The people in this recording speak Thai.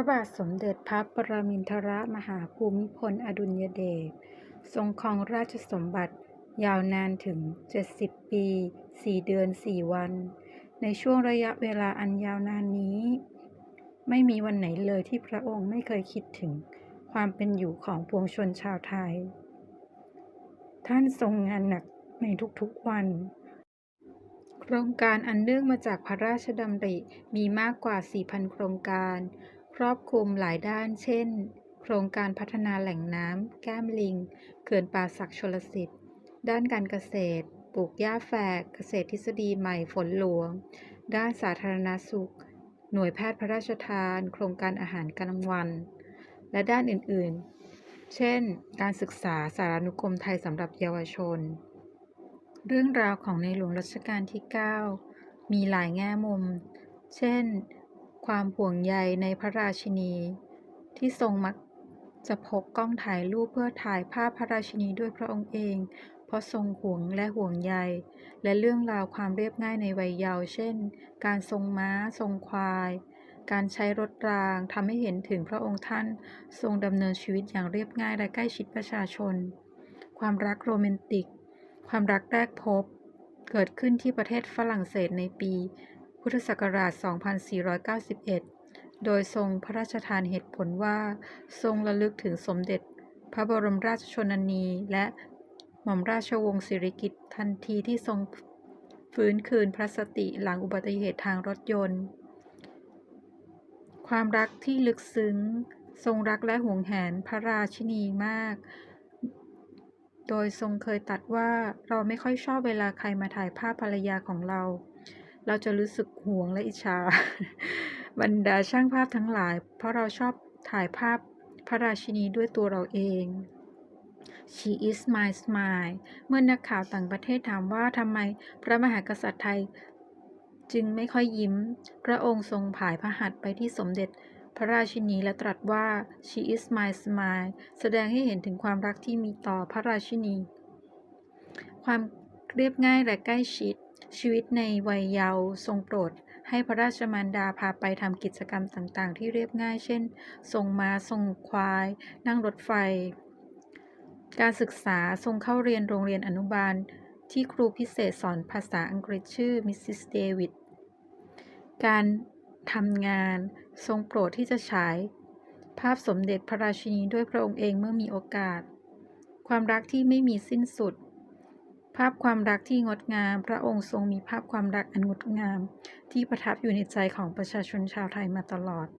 ระบาทสมเด็จพระปรมินทรมหาภูมิพลอดุลยเดช ทรงครองราชสมบัติยาวนานถึง 70 ปี 4 เดือน 4 วัน ในช่วงระยะเวลาอันยาวนานนี้ ไม่มีวันไหนเลยที่พระองค์ไม่เคยคิดถึงความเป็นอยู่ของปวงชนชาวไทย ท่านทรงงานหนักในทุกๆวัน โครงการอันเนื่องมาจากพระราชดำริมีมากกว่า 4,000 โครงการ รอบคลุมหลายด้าน เช่น โครงการพัฒนาแหล่งน้ำ แก้มลิง เขื่อนป่าสักชลสิทธิ์ ด้านการเกษตร ปลูกหญ้าแฝก เกษตรทฤษฎีใหม่ฝนหลวง ด้านสาธารณสุข หน่วยแพทย์พระราชทาน โครงการอาหารกลางวัน และด้านอื่น ๆ เช่น การศึกษาสารานุกรมไทยสำหรับเยาวชน เรื่องราวของในหลวงรัชกาลที่ 9 มีหลายแง่มุม เช่น ความห่วงใยในพระราชินี ที่ทรงมักจะพกกล้องถ่ายรูปเพื่อถ่ายภาพพระราชินีด้วยพระองค์เอง เพราะทรงห่วงและห่วงใย และเรื่องราวความเรียบง่ายในวัยเยาว์เช่น การทรงม้า ทรงควาย การใช้รถรางทำให้เห็นถึงพระองค์ท่าน ทรงดำเนินชีวิตอย่างเรียบง่ายและใกล้ชิดประชาชน ความรักโรแมนติก ความรักแรกพบ เกิดขึ้นที่ประเทศฝรั่งเศสในปี พุทธศักราช 2491 โดยทรงพระราชทานเหตุผลว่าทรงระลึกถึงสมเด็จ พระบรมราชชนนีและหม่อมราชวงศ์สิริกิติ์ทันทีที่ทรงฟื้นคืนพระสติหลังอุบัติเหตุทางรถยนต์ ความรักที่ลึกซึ้ง ทรงรักและห่วงแหนพระราชินีมาก โดยทรงเคยตรัสว่าเราไม่ค่อยชอบเวลาใครมาถ่ายภาพภรรยาของเรา เราจะรู้สึกหวงและอิจฉาบรรดาช่างภาพทั้งหลาย เพราะเราชอบถ่ายภาพพระราชินีด้วยตัวเราเอง She is my smile เมื่อนักข่าวต่างประเทศถามว่าทำไมพระมหากษัตริย์ไทย จึงไม่ค่อยยิ้ม พระองค์ทรงผายพระหัตถ์ไปที่สมเด็จพระราชินีและตรัสว่า She is my smile แสดงให้เห็นถึงความรักที่มีต่อพระราชินี ความเรียบง่ายและใกล้ชิด ชีวิตในวัยเยาว์ทรงโปรดให้พระราชมารดาพาไปทำกิจกรรมต่างๆ ที่เรียบง่าย เช่น ทรงม้าทรงควาย นั่งรถไฟ การศึกษาทรงเข้าเรียนโรงเรียนอนุบาล ที่ครูพิเศษสอนภาษาอังกฤษชื่อมิสซิสเดวิด การทำงานทรงโปรดที่จะฉาย ภาพสมเด็จพระราชินีด้วยพระองค์เองเมื่อมีโอกาส ความรักที่ไม่มีสิ้นสุด ภาพความรักที่งดงาม พระองค์ทรงมีภาพความรักอันงดงาม ที่ประทับอยู่ในใจของประชาชนชาวไทยมาตลอด